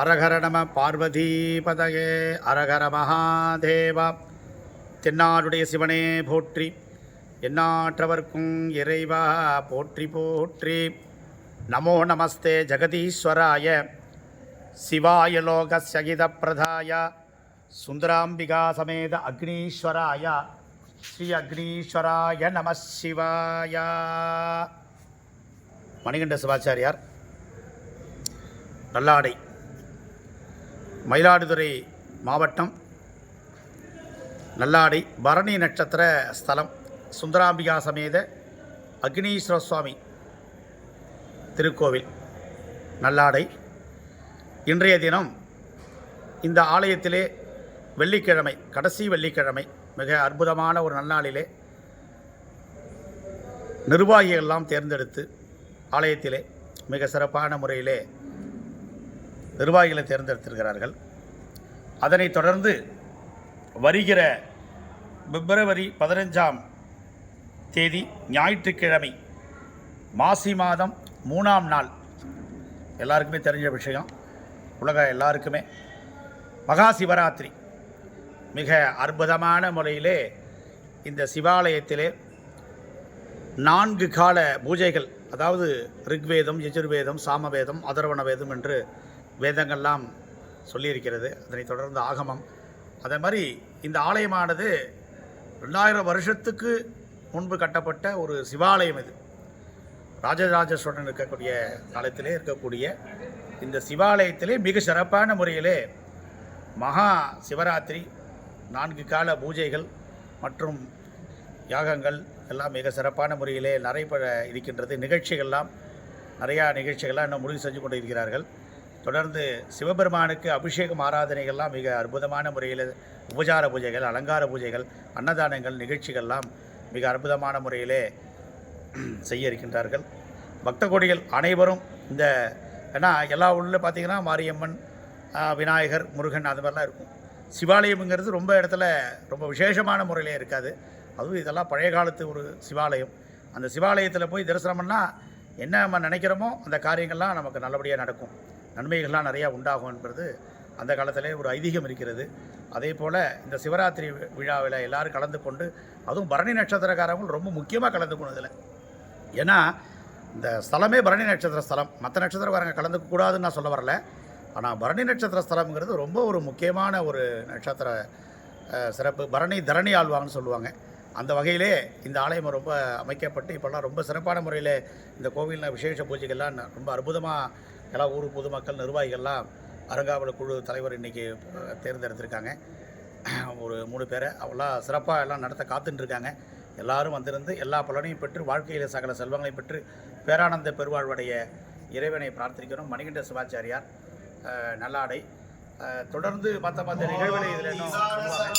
அரகர நம பார்வதீபதகே அரகர மகாதேவா. தென்னாடுடைய சிவனே போற்றி. எண்ணாற்றவர்க்கும் இறைவா போற்றி போற்றி. நமோ நமஸ்தே ஜெகதீஸ்வராய. சிவாய லோக சகித பிரதாய. சுந்தராம்பிகா சமேத அக்னீஸ்வராய. ஸ்ரீ அக்னீஸ்வராய நம சிவாய. மணிகண்ட சிவாச்சாரியார். நல்லாடை. மயிலாடுதுறை மாவட்டம் நல்லாடை பரணி நட்சத்திர ஸ்தலம் சுந்தராம்பிகா சமேத அக்னீஸ்வர சுவாமி திருக்கோவில் நல்லாடை. இன்றைய தினம் இந்த ஆலயத்திலே வெள்ளிக்கிழமை கடைசி வெள்ளிக்கிழமை மிக அற்புதமான ஒரு நன்னாளிலே நிர்வாகிகள் எல்லாம் தேர்ந்தெடுத்து ஆலயத்திலே மிக சிறப்பான முறையிலே நிர்வாகிகளை தேர்ந்தெடுத்திருக்கிறார்கள். அதனைத் தொடர்ந்து வருகிற பிப்ரவரி பதினஞ்சாம் தேதி ஞாயிற்றுக்கிழமை மாசி மாதம் மூணாம் நாள். எல்லாருக்குமே தெரிஞ்ச விஷயம். உலக எல்லாருக்குமே. மகா சிவராத்திரி. மிக அற்புதமான முறையிலே இந்த சிவாலயத்திலே நான்கு கால பூஜைகள் அதாவது ரிக்வேதம் யஜுர்வேதம் சாமவேதம் அதர்வண வேதம் என்று வேதங்கள்லாம் சொல்லியிருக்கிறது அதனைத் தொடர்ந்து ஆகமம். அதே மாதிரி இந்த ஆலயமானது ரெண்டாயிரம் வருஷத்துக்கு முன்பு கட்டப்பட்ட ஒரு சிவாலயம் இது. ராஜராஜ சோழன் இருக்கக்கூடிய காலத்திலே இருக்கக்கூடிய இந்த சிவாலயத்திலே மிக சிறப்பான முறையிலே மகா சிவராத்திரி நான்கு கால பூஜைகள் மற்றும் யாகங்கள் எல்லாம் மிக சிறப்பான முறையிலே நடைபெற இருக்கின்றது. நிகழ்ச்சிகள்லாம் நிறையா நிகழ்ச்சிகள்லாம் இன்னும் முடிவு செஞ்சு கொண்டு இருக்கிறார்கள் தொடர்ந்து சிவபெருமானுக்கு அபிஷேகம் ஆராதனைகள்லாம் மிக அற்புதமான முறையில் உபசார பூஜைகள் அலங்கார பூஜைகள் அன்னதானங்கள் நிகழ்ச்சிகள்லாம் மிக அற்புதமான முறையிலே செய்ய இருக்கின்றார்கள். பக்த கோடிகள் அனைவரும் இந்த ஏன்னா எல்லா ஊரில் பார்த்தீங்கன்னா மாரியம்மன் விநாயகர் முருகன் அது மாதிரிலாம் இருக்கும். சிவாலயம்ங்கிறது ரொம்ப இடத்துல ரொம்ப விசேஷமான முறையிலே இருக்காது. அதுவும் இதெல்லாம் பழைய காலத்து ஒரு சிவாலயம். அந்த சிவாலயத்தில் போய் தரிசனம் பண்ணால் என்ன நம்ம நினைக்கிறோமோ அந்த காரியங்கள்லாம் நமக்கு நல்லபடியாக நடக்கும். நன்மைகள்லாம் நிறையா உண்டாகும் என்பது அந்த காலத்திலே ஒரு ஐதீகம் இருக்கிறது. அதே போல் இந்த சிவராத்திரி விழாவில் எல்லோரும் கலந்து கொண்டு அதுவும் பரணி நட்சத்திரக்காரங்களும் ரொம்ப முக்கியமாக கலந்துக்கணும் இதில் ஏன்னா இந்த ஸ்தலமே பரணி நட்சத்திர ஸ்தலம். மற்ற நட்சத்திரக்காரங்க கலந்துக்க கூடாதுன்னு நான் சொல்ல வரல. ஆனால் பரணி நட்சத்திர ஸ்தலம்ங்கிறது ரொம்ப ஒரு முக்கியமான ஒரு நட்சத்திர சிறப்பு. பரணி தரணி ஆழ்வாங்கன்னு சொல்லுவாங்க. அந்த வகையிலே இந்த ஆலயம் ரொம்ப அமைக்கப்பட்டு இப்போல்லாம் ரொம்ப சிறப்பான முறையில் இந்த கோவிலில் விசேஷ பூஜைகள்லாம் ரொம்ப அற்புதமாக எல்லா ஊர் பொதுமக்கள் நிர்வாகிகள்லாம் அருங்காவல குழு தலைவர் இன்றைக்கி தேர்ந்தெடுத்திருக்காங்க. ஒரு மூணு பேரை. அவெல்லாம் சிறப்பாக எல்லாம் நடத்த காத்துட்டுருக்காங்க எல்லாரும் வந்திருந்து எல்லா பலனையும் பெற்று வாழ்க்கையில் சகல செல்வங்களையும் பெற்று பேரானந்த பெருவாழ்வுடைய இறைவனை பிரார்த்திக்கிறோம். மணிகண்ட சிவாச்சாரியார் நல்லாடை. தொடர்ந்து மற்ற மற்ற நிகழ்வுகளை இதில் இன்னும் சொல்லுவாங்க.